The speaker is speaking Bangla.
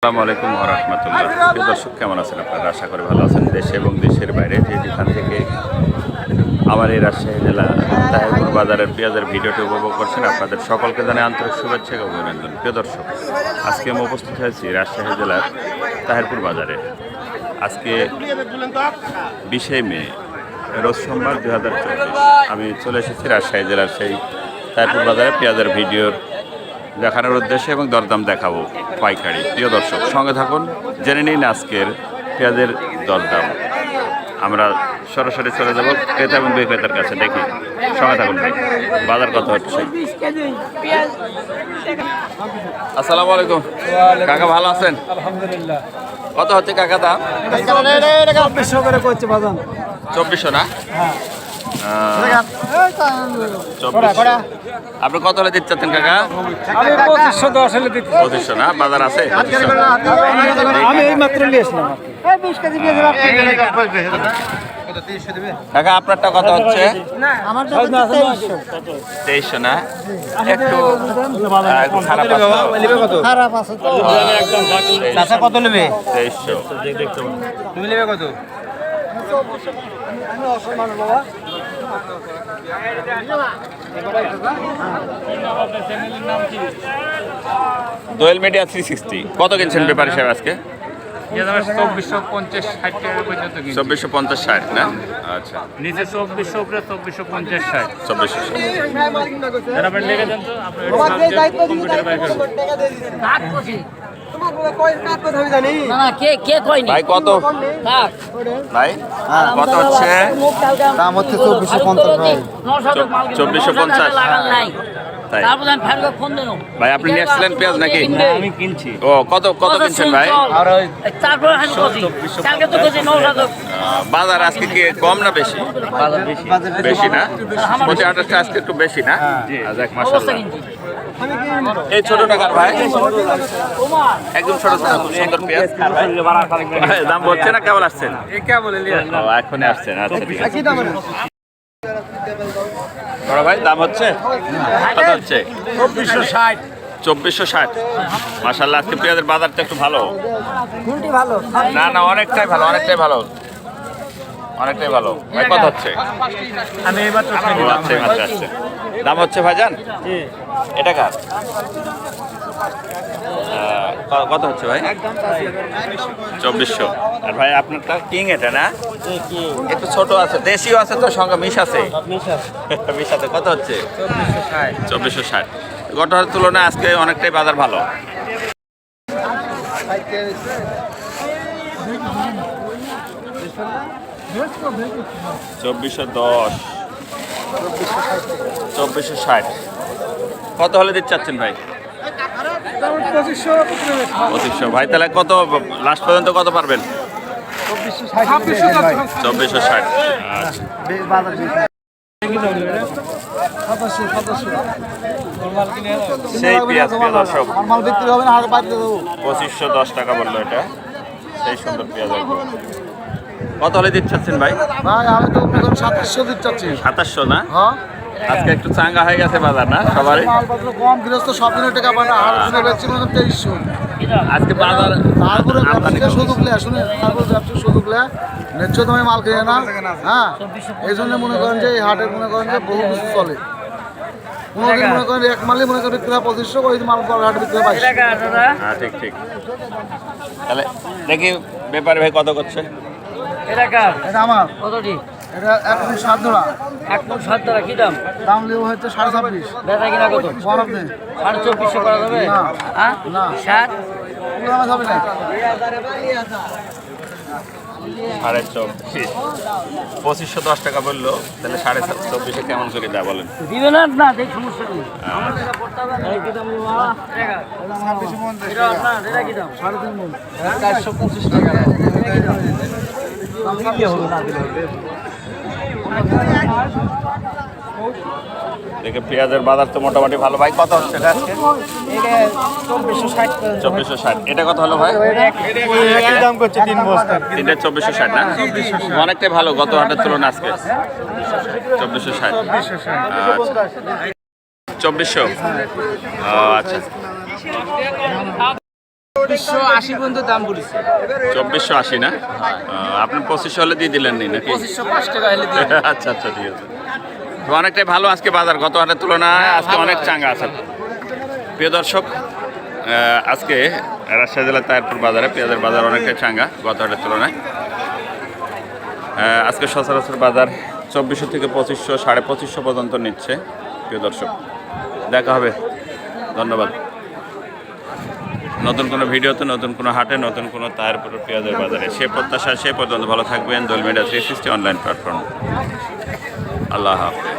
আসসালামু আলাইকুম রহমতুল্লাহ প্রিয় দর্শক, কেমন আছেন আপনারা? আশা করি ভালো আছেন দেশে এবং দেশের বাইরে। যে যেখান থেকে আমার এই রাজশাহী জেলা তাহেরপুর বাজারের পেঁয়াজের ভিডিওটি উপভোগ করছেন, আপনাদের সকলকে জানাই আন্তরিক শুভেচ্ছা এবং অভিনন্দন। প্রিয় দর্শক, আজকে আমি উপস্থিত হয়েছি রাজশাহী জেলার তাহেরপুর বাজারে। আজকে বিশে মে, রোজ সোমবার দু হাজার চব্বিশ। আমি চলে এসেছি রাজশাহী জেলার সেই তাহেরপুর বাজারে পেঁয়াজের ভিডিওর দেখানোর উদ্দেশ্যে এবং দরদাম দেখাবো পাইকারি। প্রিয় দর্শক সঙ্গে থাকুন জেনে নিন আজকের পেঁয়াজের দরদাম। আমরা সরাসরি চলে যাব ক্রেতা এবং বিক্রেতার কাছে। দেখি সঙ্গে থাকুন ভাই বাজার কত হচ্ছে? আসসালামু আলাইকুম। কাকা ভালো আছেন? আলহামদুলিল্লাহ। কত হচ্ছে কাকা দাম? চব্বিশশো করে করছে বাজান চব্বিশশো না? হ্যাঁ। আপনি কত হলে দিতে চাচ্ছেন কাকা পঁচিশশো দশ হলে দিচ্ছি। পঁচিশশো না? বাজার আছে? আমি এই মাত্র নিয়ে আসলাম কাকা আপনারটা কত হচ্ছে? তেইশশো। না? একটু খারাপ আছে কত? নেবে তেইশশো। তুমি নেবে কত? দোয়েল মিডিয়া থ্রি সিক্সটি কত কিনছেন ব্যাপারী সাহেব আজকে? চব্বিশশো পঞ্চাশ ষাট টাকা চব্বিশশো পঞ্চাশ ষাট না? আচ্ছা। নিচে চব্বিশশো উপরে চব্বিশশো পঞ্চাশ ষাট। চব্বিশশো তারপরে ভাই কত? ভাই কত হচ্ছে? দাম হচ্ছে চব্বিশশো পঞ্চাশ চব্বিশশো পঞ্চাশ। ভাই আপনি নিয়ে আসছিলেন পেঁয়াজ নাকি? আমি কিনছি। ও কত কত কিনছেন ভাই? বাজার আজকে কি কম না বেশি? বেশি। না? আঠাশটা আজকে একটু বেশি না? আজ এক মাস এই ছোট টাকার ভাই। একদম ছোট ছোট সুন্দর পেঁয়াজ। দাম বলছে না কেমন আসছেন এখনই আসছেন আচ্ছা বড় ভাই দাম হচ্ছে? কত হচ্ছে? চব্বিশশো ষাট। চব্বিশশো ষাট। মাসাল্লাহ আজকে পেঁয়াজের বাজারটা একটু ভালো। ভালো? না না অনেকটাই ভালো অনেকটাই ভালো। অনেকটাই ভালো। ভাই কত হচ্ছে? আমি আচ্ছা আসছে দাম হচ্ছে ভাইজান? এটা কার? আহ, ক- কত হচ্ছে ভাই? চব্বিশশো। আর ভাই আপনারটা কিং এটা, না? একটু ছোট আছে দেশিও আছে তো, সঙ্গে মিশ আছে। মিশ আছে, কত হচ্ছে? চব্বিশশো ষাট। গতর তুলনায় আজকে অনেকটাই বাজার ভালো। চব্বিশশো দশ। চব্বিশশো ষাট। কত হলে দিতে চাচ্ছেন ভাই? পঁচিশশো। ভাই তাহলে কত লাস্ট পর্যন্ত কত পারবেন? চব্বিশশো ষাট। সেই পেঁয়াজ পঁচিশশো দশ টাকা বলল এটা। সেই সুন্দর পেঁয়াজ কত হলে দিচ্ছেন ভাই? ভাই আমি তো সাতাশশো দিতে চাচ্ছি। সাতাশশো না? হ্যাঁ। আজকে একটু চাঙ্গা হয়ে গেছে বাজার না? সবারই? মালপত্র কম গৃহস্থ সব দিনের টাকা পায় না আর শুনে বেচছি মানে তেইশশো আজকে বাজার তারপরে ব্যবসায়ীরা সুযোগ নেয় শুনে তারপরে ব্যবসায়ী সুযোগ নেয়। ন্যায্য দামে মাল কিনে না হ্যাঁ? এই জন্য মনে করেন যে এই হাটে মনে করেন যে বহু কিছু চলে। কোনো মনে করেন এক মালে মনে করেন বিক্রি হয় পঁচিশশো ওই মাল হাটে বিক্রি হয় হ্যাঁ ঠিক ঠিক। তাহলে দেখি ব্যাপারে ভাই কত করছে? এটা আমার। কতটি? এটা এক মিনিট সাত ধরা এক কোন সাত টাকা কি দাম? দাম লেবু হচ্ছে সাড়ে ছাব্বিশ। বেচা কিনা কত? বরফ নেই সাড়ে চব্বিশশো করা যাবে? না। হ্যাঁ না। সাত ওগুলো না। সাড়ে চব্বিশ। পঁচিশশো দশ টাকা বলল তাহলে সাড়ে সাত- চব্বিশে কেমন করে দেয় বলেন? দিবে না না দেখ সমস্যা নেই। চারশো পঁচিশ টাকা। দেখে পেঁয়াজের বাজার তো মোটামুটি ভালো। ভাই কত হচ্ছে এটা আজকে? চব্বিশশো ষাট। চব্বিশশো ষাট এটা কত হলো ভাই? দাম করছে তিন বস্তা। তিনটে চব্বিশশো ষাট না? অনেকটাই ভালো গত হাটের তুলনায় আজকে। চব্বিশশো ষাট। চব্বিশশো আচ্ছা। চব্বিশশো আশি পর্যন্ত দাম বলেছে। চব্বিশশো আশি না? আপনি পঁচিশশো হলে দিয়ে দিলেন নি নাকি? পঁচিশশো পাঁচ টাকা হলে আচ্ছা আচ্ছা ঠিক আছে। তো অনেকটাই ভালো আজকে বাজার গত হাটের তুলনায় আজকে অনেক চাঙ্গা আছে। প্রিয় দর্শক আজকে রাজশাহী জেলার তায়ারপুর বাজারে পেঁয়াজের বাজার অনেকটাই চাঙ্গা গত হাটের তুলনায় আজকে সচরাচর বাজার চব্বিশশো থেকে পঁচিশশো সাড়ে পঁচিশশো পর্যন্ত নিচ্ছে প্রিয় দর্শক। দেখা হবে। ধন্যবাদ। নতুন কোনো ভিডিওতে, নতুন কোনো হাটে, নতুন কোনো তার তায়ারপুর পেঁয়াজের বাজারে। সে প্রত্যাশা, সে পর্যন্ত ভালো থাকবেন। Dol media three sixty online platform আল্লাহ হাফেজ।